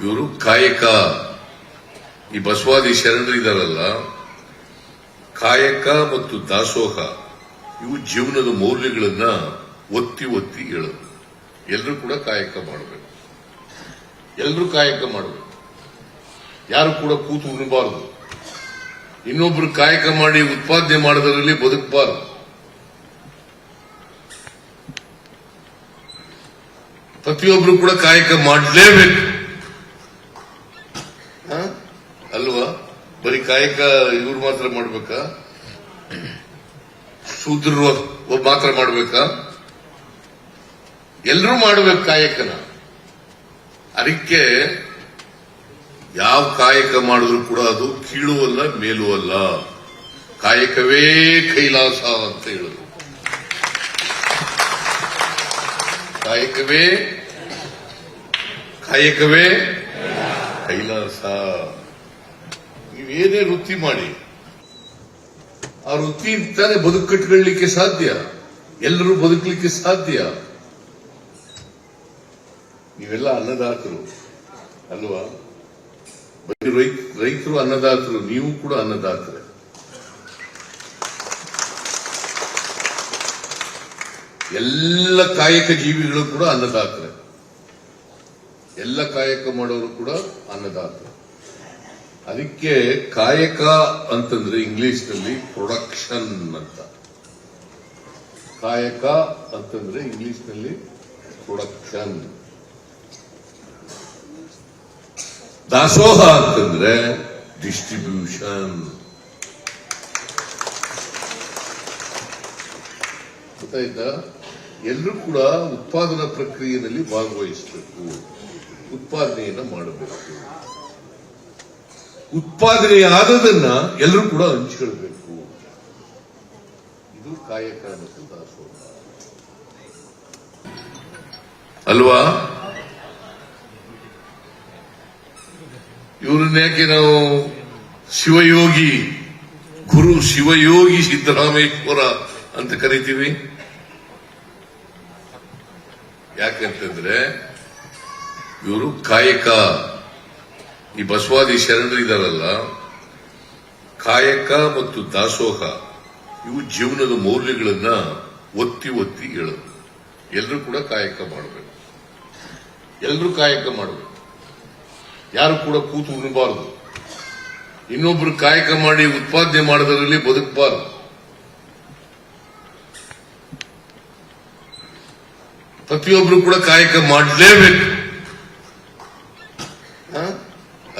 ಇವರು ಕಾಯಕ. ಈ ಬಸವಾದಿ ಶರಣರು ಇದಾರಲ್ಲ, ಕಾಯಕ ಮತ್ತು ದಾಸೋಹ, ಇವು ಜೀವನದ ಮೌಲ್ಯಗಳನ್ನ ಒತ್ತಿ ಒತ್ತಿ ಹೇಳೋದು. ಎಲ್ಲರೂ ಕೂಡ ಕಾಯಕ ಮಾಡಬೇಕು. ಎಲ್ಲರೂ ಕಾಯಕ ಮಾಡಬೇಕು. ಯಾರು ಕೂಡ ಕೂತು ಉಣಬಾರದು. ಇನ್ನೊಬ್ರು ಕಾಯಕ ಮಾಡಿ ಉತ್ಪಾದನೆ ಮಾಡೋದರಲ್ಲಿ ಬದುಕಬಾರದು. ಪ್ರತಿಯೊಬ್ರು ಕೂಡ ಕಾಯಕ ಮಾಡಲೇಬೇಕು. ಅಲ್ವಾ? ಬರೀ ಕಾಯಕ ಇವ್ರು ಮಾತ್ರ ಮಾಡ್ಬೇಕಾ? ಶೂದ್ರರು ಮಾತ್ರ ಮಾಡ್ಬೇಕಾ? ಎಲ್ಲರೂ ಮಾಡಬೇಕು ಕಾಯಕನ. ಅದಕ್ಕೆ ಯಾವ ಕಾಯಕ ಮಾಡಿದ್ರು ಕೂಡ ಅದು ಕೀಳು ಅಲ್ಲ, ಮೇಲೂ ಅಲ್ಲ. ಕಾಯಕವೇ ಕೈಲಾಸ ಅಂತ ಹೇಳಿದ್ರು ಕಾಯಕವೇ ಕಾಯಕವೇ ಕೈಲಾಸ. ನೀವೇನೇ ವೃತ್ತಿ ಮಾಡಿ, ಆ ವೃತ್ತಿ ತಾನೇ ಬದುಕು ಕಟ್ಕೊಳ್ಳಿಕ್ಕೆ ಸಾಧ್ಯ, ಎಲ್ಲರೂ ಬದುಕಲಿಕ್ಕೆ ಸಾಧ್ಯ. ನೀವೆಲ್ಲ ಅನ್ನದಾತರು, ಅಲ್ವಾ? ಬರೀ ರೈತ- ರೈತರು ಅನ್ನದಾತರು, ನೀವು ಕೂಡ ಅನ್ನದಾತರೆ. ಎಲ್ಲ ಕಾಯಕ ಜೀವಿಗಳು ಕೂಡ ಅನ್ನದಾತರೆ. ಎಲ್ಲ ಕಾಯಕ ಮಾಡೋರು ಕೂಡ ಅನ್ನದಾತರು. ಅದಕ್ಕೆ ಕಾಯಕ ಅಂತಂದ್ರೆ ಇಂಗ್ಲಿಷ್ನಲ್ಲಿ ಪ್ರೊಡಕ್ಷನ್ ಅಂತ. ಕಾಯಕ ಅಂತಂದ್ರೆ ಇಂಗ್ಲಿಷ್ನಲ್ಲಿ ಪ್ರೊಡಕ್ಷನ್ ದಾಸೋಹ ಅಂತಂದ್ರೆ ಡಿಸ್ಟ್ರಿಬ್ಯೂಷನ್ ಗೊತ್ತಾಯ್ತಾ? ಎಲ್ಲರೂ ಕೂಡ ಉತ್ಪಾದನಾ ಪ್ರಕ್ರಿಯೆಯಲ್ಲಿ ಭಾಗವಹಿಸಬೇಕು. ಉತ್ಪಾದನೆಯನ್ನ ಮಾಡಬೇಕು. ಉತ್ಪಾದನೆ ಆದದನ್ನ ಎಲ್ಲರೂ ಕೂಡ ಹಂಚಿಕೊಳ್ಬೇಕು. ಇದು ಕಾಯಕ ಅಲ್ವಾ? ಇವರನ್ನ ಯಾಕೆ ನಾವು ಶಿವಯೋಗಿ, ಗುರು ಶಿವಯೋಗಿ ಸಿದ್ದರಾಮೇಶ್ವರ ಅಂತ ಕರಿತೀವಿ? ಯಾಕಂತಂದ್ರೆ ಇವರು ಕಾಯಕ. ಈ ಬಸವಾದಿ ಶರಣರು ಇದಾರಲ್ಲ ಕಾಯಕ ಮತ್ತು ದಾಸೋಹ, ಇವು ಜೀವನದ ಮೌಲ್ಯಗಳನ್ನ ಒತ್ತಿ ಒತ್ತಿ ಹೇಳೋದು. ಎಲ್ಲರೂ ಕೂಡ ಕಾಯಕ ಮಾಡಬೇಕು. ಎಲ್ಲರೂ ಕಾಯಕ ಮಾಡಬೇಕು. ಯಾರು ಕೂಡ ಕೂತು ಉಣಬಾರದು. ಇನ್ನೊಬ್ರು ಕಾಯಕ ಮಾಡಿ ಉತ್ಪಾದನೆ ಮಾಡೋದರಲ್ಲಿ ಬದುಕಬಾರದು. ಪ್ರತಿಯೊಬ್ರು ಕೂಡ ಕಾಯಕ ಮಾಡಲೇಬೇಕು?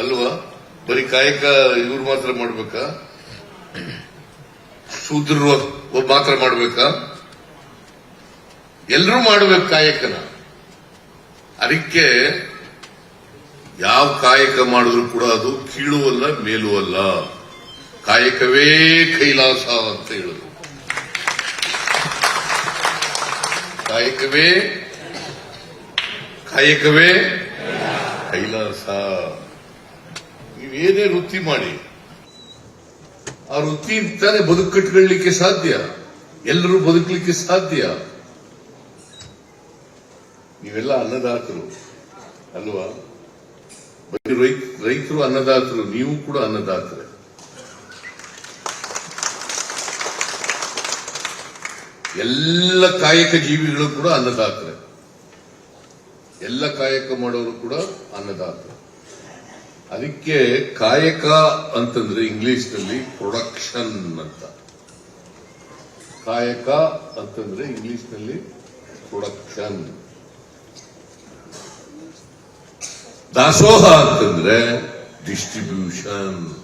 ಅಲ್ವಾ? ಬರೀ ಕಾಯಕ ಇವ್ರು ಮಾತ್ರ ಮಾಡ್ಬೇಕಾ? ಶೂದ್ರರು ಒಬ್ಬ ಮಾತ್ರ ಮಾಡ್ಬೇಕಾ? ಎಲ್ಲರೂ ಮಾಡ್ಬೇಕು ಕಾಯಕನ. ಅದಕ್ಕೆ ಯಾವ ಕಾಯಕ ಮಾಡಿದ್ರು ಕೂಡ ಅದು ಕೀಳು ಅಲ್ಲ, ಮೇಲೂ ಅಲ್ಲ. ಕಾಯಕವೇ ಕೈಲಾಸ ಅಂತ ಹೇಳಿದ್ರು ಕಾಯಕವೇ ಕಾಯಕವೇ ಕೈಲಾಸ. ನೀವೇನೇ ವೃತ್ತಿ ಮಾಡಿ, ಆ ವೃತ್ತಿ ತಾನೇ ಬದುಕು ಕಟ್ಕೊಳ್ಳಿಕ್ಕೆ ಸಾಧ್ಯ, ಎಲ್ಲರೂ ಬದುಕಲಿಕ್ಕೆ ಸಾಧ್ಯ. ನೀವೆಲ್ಲ ಅನ್ನದಾತರು, ಅಲ್ವಾ? ಬರೀ ರೈತ- ರೈತರು ಅನ್ನದಾತರು, ನೀವು ಕೂಡ ಅನ್ನದಾತರೆ. ಎಲ್ಲ ಕಾಯಕ ಜೀವಿಗಳು ಕೂಡ ಅನ್ನದಾತರೆ. ಎಲ್ಲ ಕಾಯಕ ಮಾಡೋರು ಕೂಡ ಅನ್ನದಾತರು. ಅದಕ್ಕೆ ಕಾಯಕ ಅಂತಂದ್ರೆ ಇಂಗ್ಲಿಷ್ನಲ್ಲಿ ಪ್ರೊಡಕ್ಷನ್ ಅಂತ. ಕಾಯಕ ಅಂತಂದ್ರೆ ಇಂಗ್ಲಿಷ್ನಲ್ಲಿ ಪ್ರೊಡಕ್ಷನ್ ದಾಸೋಹ ಅಂತಂದ್ರೆ ಡಿಸ್ಟ್ರಿಬ್ಯೂಷನ್